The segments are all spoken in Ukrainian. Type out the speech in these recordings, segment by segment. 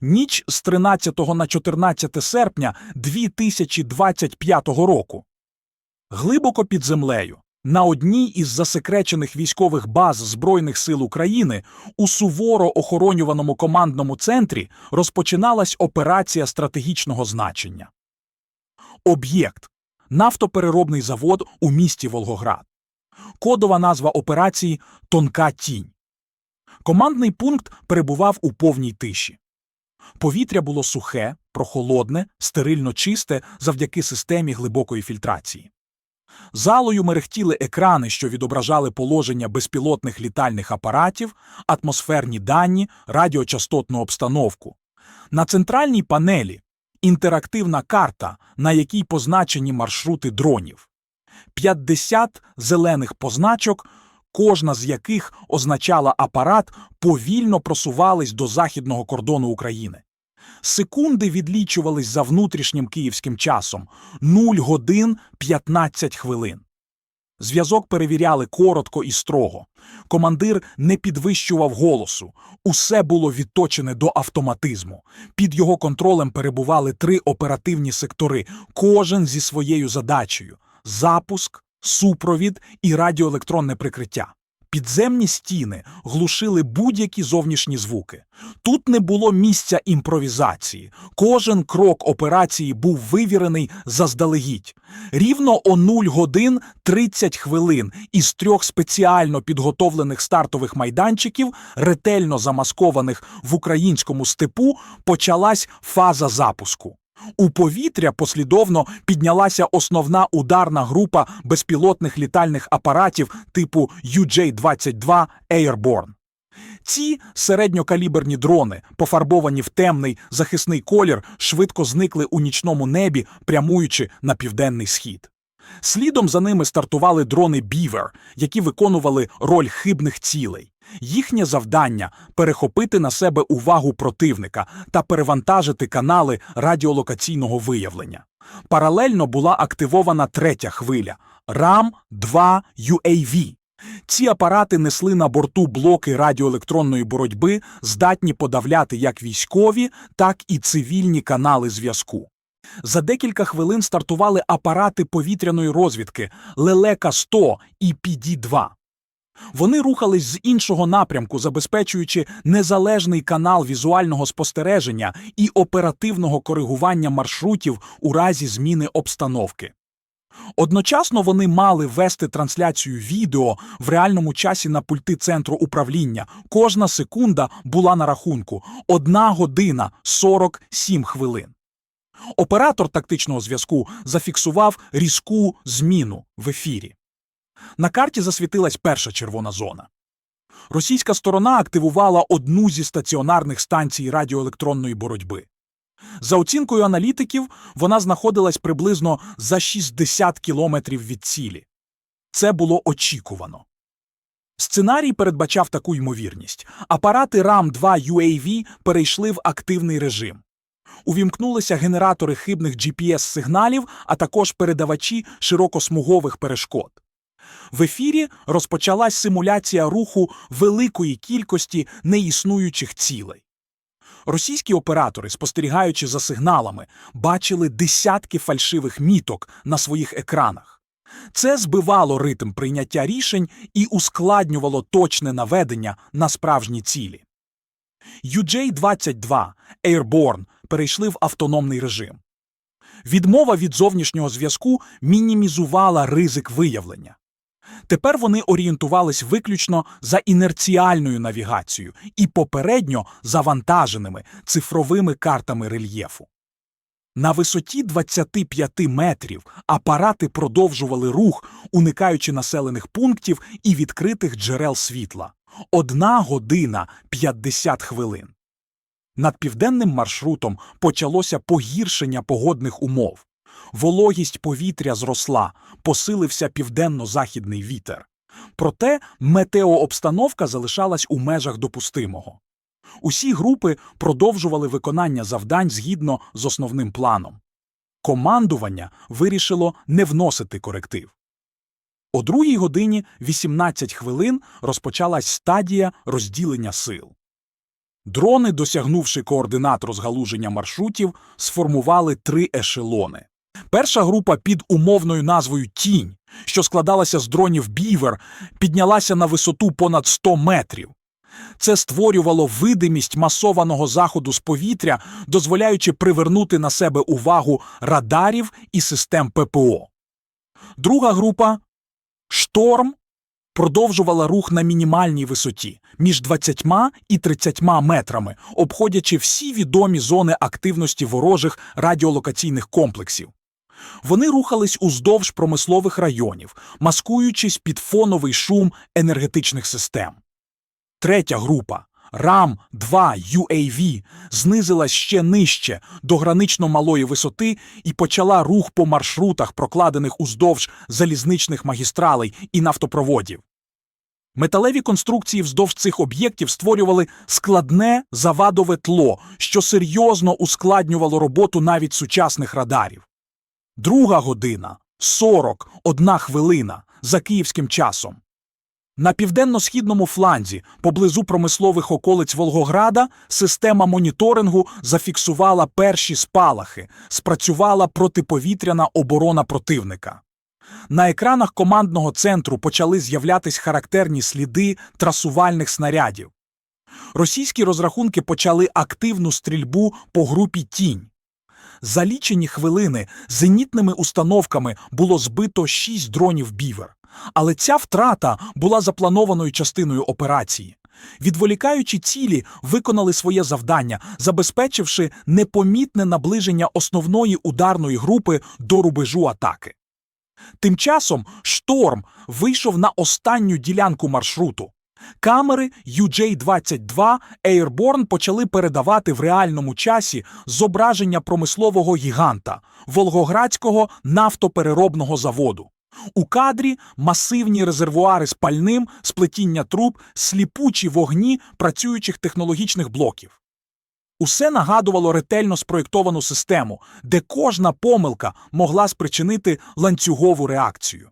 ніч з 13 на 14 серпня 2025 року. Глибоко під землею, на одній із засекречених військових баз Збройних сил України у суворо охоронюваному командному центрі розпочиналась операція стратегічного значення. Об'єкт нафтопереробний завод у місті Волгоград. Кодова назва операції Тонка тінь. Командний пункт перебував у повній тиші. Повітря було сухе, прохолодне, стерильно чисте завдяки системі глибокої фільтрації. Залою мерехтіли екрани, що відображали положення безпілотних літальних апаратів, атмосферні дані, радіочастотну обстановку. На центральній панелі інтерактивна карта, на якій позначені маршрути дронів. 50 зелених позначок, кожна з яких означала апарат, повільно просувались до західного кордону України. Секунди відлічувались за внутрішнім київським часом 0 годин 15 хвилин. Зв'язок перевіряли коротко і строго. Командир не підвищував голосу. Усе було відточене до автоматизму. Під його контролем перебували три оперативні сектори, кожен зі своєю задачею: запуск, супровід і радіоелектронне прикриття. Підземні стіни глушили будь-які зовнішні звуки. Тут не було місця імпровізації. Кожен крок операції був вивірений заздалегідь. Рівно о 0 годин 30 хвилин із трьох спеціально підготовлених стартових майданчиків, ретельно замаскованих в українському степу, почалась фаза запуску. У повітря послідовно піднялася основна ударна група безпілотних літальних апаратів типу UJ-22 Airborne. Ці середньокаліберні дрони, пофарбовані в темний захисний колір, швидко зникли у нічному небі, прямуючи на південний схід. Слідом за ними стартували дрони Beaver, які виконували роль хибних цілей. Їхнє завдання перехопити на себе увагу противника та перевантажити канали радіолокаційного виявлення. Паралельно була активована третя хвиля РАМ-2 UAV. Ці апарати несли на борту блоки радіоелектронної боротьби, здатні подавляти як військові, так і цивільні канали зв'язку. За декілька хвилин стартували апарати повітряної розвідки Лелека-100 і PD-2. Вони рухались з іншого напрямку, забезпечуючи незалежний канал візуального спостереження і оперативного коригування маршрутів у разі зміни обстановки. Одночасно вони мали вести трансляцію відео в реальному часі на пульти центру управління. Кожна секунда була на рахунку – 1 година 47 хвилин. Оператор тактичного зв'язку зафіксував різку зміну в ефірі. На карті засвітилась перша червона зона. Російська сторона активувала одну зі стаціонарних станцій радіоелектронної боротьби. За оцінкою аналітиків, вона знаходилась приблизно за 60 кілометрів від цілі. Це було очікувано. Сценарій передбачав таку ймовірність. Апарати RAM-2 UAV перейшли в активний режим. Увімкнулися генератори хибних GPS-сигналів, а також передавачі широкосмугових перешкод. В ефірі розпочалась симуляція руху великої кількості неіснуючих цілей. Російські оператори, спостерігаючи за сигналами, бачили десятки фальшивих міток на своїх екранах. Це збивало ритм прийняття рішень і ускладнювало точне наведення на справжні цілі. UJ-22 Airborne перейшли в автономний режим. Відмова від зовнішнього зв'язку мінімізувала ризик виявлення. Тепер вони орієнтувались виключно за інерціальною навігацією і попередньо завантаженими цифровими картами рельєфу. На висоті 25 метрів апарати продовжували рух, уникаючи населених пунктів і відкритих джерел світла. Одна година 50 хвилин. Над південним маршрутом почалося погіршення погодних умов. Вологість повітря зросла, посилився південно-західний вітер. Проте метеообстановка залишалась у межах допустимого. Усі групи продовжували виконання завдань згідно з основним планом. Командування вирішило не вносити коректив. О другій годині 18 хвилин розпочалась стадія розділення сил. Дрони, досягнувши координат розгалуження маршрутів, сформували три ешелони. Перша група під умовною назвою Тінь, що складалася з дронів Бівер, піднялася на висоту понад 100 метрів. Це створювало видимість масованого заходу з повітря, дозволяючи привернути на себе увагу радарів і систем ППО. Друга група Шторм продовжувала рух на мінімальній висоті між 20 і 30 метрами, обходячи всі відомі зони активності ворожих радіолокаційних комплексів. Вони рухались уздовж промислових районів, маскуючись під фоновий шум енергетичних систем. Третя група ram 2 UAV знизилась ще нижче до гранично малої висоти і почала рух по маршрутах, прокладених уздовж залізничних магістралей і нафтопроводів. Металеві конструкції вздовж цих об'єктів створювали складне завадове тло, що серйозно ускладнювало роботу навіть сучасних радарів. Друга година 40, одна хвилина за київським часом. На південно-східному фланзі, поблизу промислових околиць Волгограда, система моніторингу зафіксувала перші спалахи, спрацювала протиповітряна оборона противника. На екранах командного центру почали з'являтись характерні сліди трасувальних снарядів. Російські розрахунки почали активну стрільбу по групі Тінь. За лічені хвилини зенітними установками було збито шість дронів Бівер. Але ця втрата була запланованою частиною операції. Відволікаючи цілі, виконали своє завдання, забезпечивши непомітне наближення основної ударної групи до рубежу атаки. Тим часом шторм вийшов на останню ділянку маршруту. Камери UJ-22 Airborne почали передавати в реальному часі зображення промислового гіганта Волгоградського нафтопереробного заводу. У кадрі масивні резервуари з пальним, сплетіння труб, сліпучі вогні працюючих технологічних блоків. Усе нагадувало ретельно спроєктовану систему, де кожна помилка могла спричинити ланцюгову реакцію.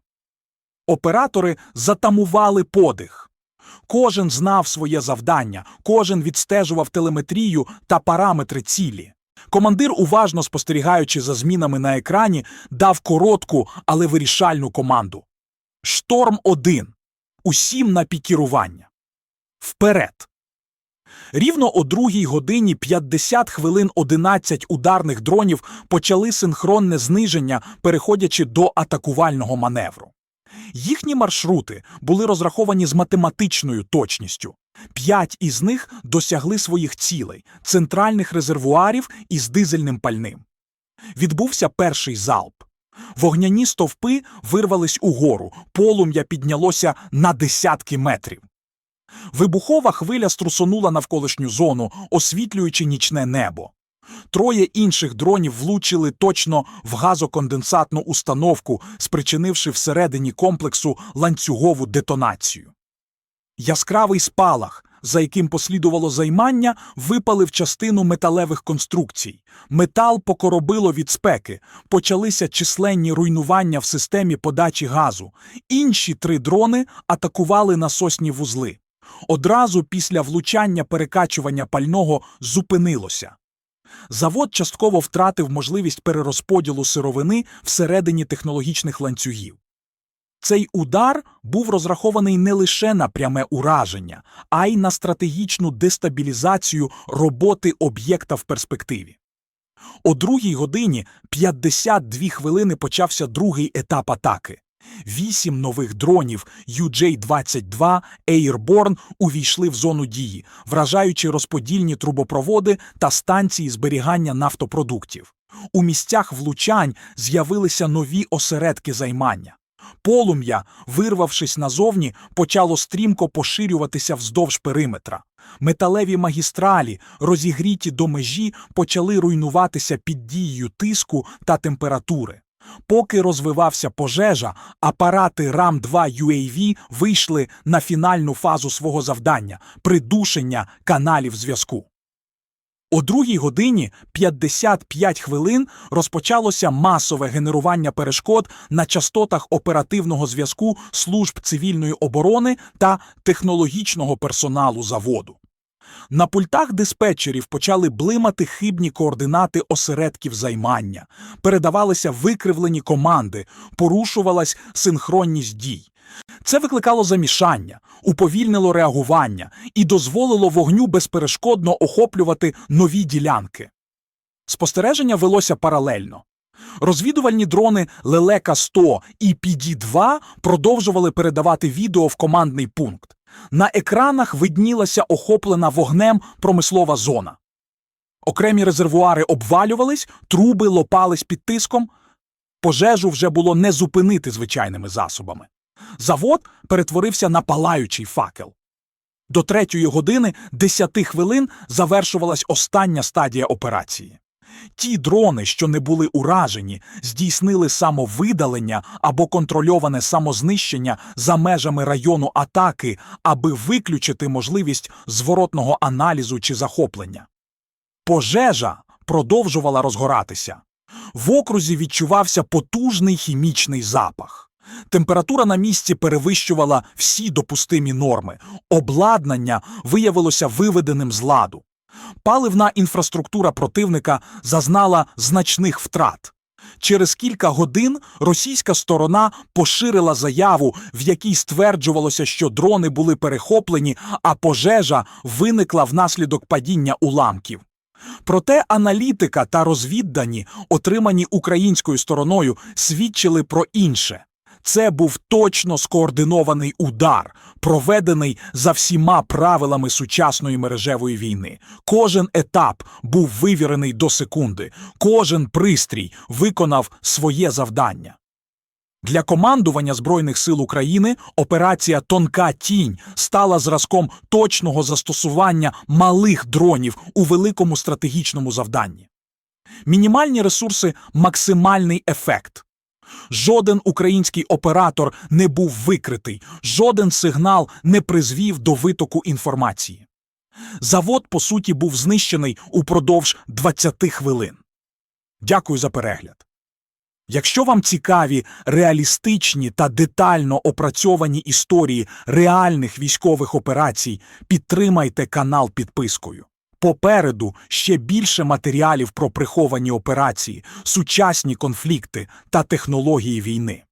Оператори затамували подих. Кожен знав своє завдання, кожен відстежував телеметрію та параметри цілі. Командир, уважно спостерігаючи за змінами на екрані, дав коротку, але вирішальну команду. Шторм 1. Усім на пікірування. Вперед. Рівно о другій годині 50 хвилин 11 ударних дронів почали синхронне зниження, переходячи до атакувального маневру. Їхні маршрути були розраховані з математичною точністю. П'ять із них досягли своїх цілей центральних резервуарів із дизельним пальним. Відбувся перший залп. Вогняні стовпи вирвались угору, полум'я піднялося на десятки метрів. Вибухова хвиля струсонула навколишню зону, освітлюючи нічне небо. Троє інших дронів влучили точно в газоконденсатну установку, спричинивши всередині комплексу ланцюгову детонацію. Яскравий спалах, за яким послідувало займання, випалив частину металевих конструкцій. Метал покоробило від спеки, почалися численні руйнування в системі подачі газу. Інші три дрони атакували насосні вузли. Одразу після влучання перекачування пального зупинилося. Завод частково втратив можливість перерозподілу сировини всередині технологічних ланцюгів. Цей удар був розрахований не лише на пряме ураження, а й на стратегічну дестабілізацію роботи об'єкта в перспективі. О другій годині 52 хвилини почався другий етап атаки. Вісім нових дронів UJ-22 Airborne увійшли в зону дії, вражаючи розподільні трубопроводи та станції зберігання нафтопродуктів. У місцях влучань з'явилися нові осередки займання. Полум'я, вирвавшись назовні, почало стрімко поширюватися вздовж периметра. Металеві магістралі, розігріті до межі, почали руйнуватися під дією тиску та температури. Поки розвивався пожежа, апарати ram 2 UAV вийшли на фінальну фазу свого завдання придушення каналів зв'язку. О другій годині 55 хвилин розпочалося масове генерування перешкод на частотах оперативного зв'язку служб цивільної оборони та технологічного персоналу заводу. На пультах диспетчерів почали блимати хибні координати осередків займання, передавалися викривлені команди, порушувалась синхронність дій. Це викликало замішання, уповільнило реагування і дозволило вогню безперешкодно охоплювати нові ділянки. Спостереження велося паралельно. Розвідувальні дрони Лелека 100 і PD-2 продовжували передавати відео в командний пункт. На екранах виднілася охоплена вогнем промислова зона. Окремі резервуари обвалювались, труби лопались під тиском. Пожежу вже було не зупинити звичайними засобами. Завод перетворився на палаючий факел. До третьої години десяти хвилин завершувалась остання стадія операції. Ті дрони, що не були уражені, здійснили самовидалення або контрольоване самознищення за межами району атаки, аби виключити можливість зворотного аналізу чи захоплення. Пожежа продовжувала розгоратися. В окрузі відчувався потужний хімічний запах. Температура на місці перевищувала всі допустимі норми. Обладнання виявилося виведеним з ладу. Паливна інфраструктура противника зазнала значних втрат. Через кілька годин російська сторона поширила заяву, в якій стверджувалося, що дрони були перехоплені, а пожежа виникла внаслідок падіння уламків. Проте аналітика та розвіддані, отримані українською стороною, свідчили про інше. Це був точно скоординований удар, проведений за всіма правилами сучасної мережевої війни. Кожен етап був вивірений до секунди, кожен пристрій виконав своє завдання. Для командування Збройних сил України операція Тонка тінь стала зразком точного застосування малих дронів у великому стратегічному завданні. Мінімальні ресурси максимальний ефект. Жоден український оператор не був викритий, жоден сигнал не призвів до витоку інформації. Завод, по суті, був знищений упродовж 20 хвилин. Дякую за перегляд. Якщо вам цікаві реалістичні та детально опрацьовані історії реальних військових операцій, підтримайте канал підпискою. Попереду ще більше матеріалів про приховані операції, сучасні конфлікти та технології війни.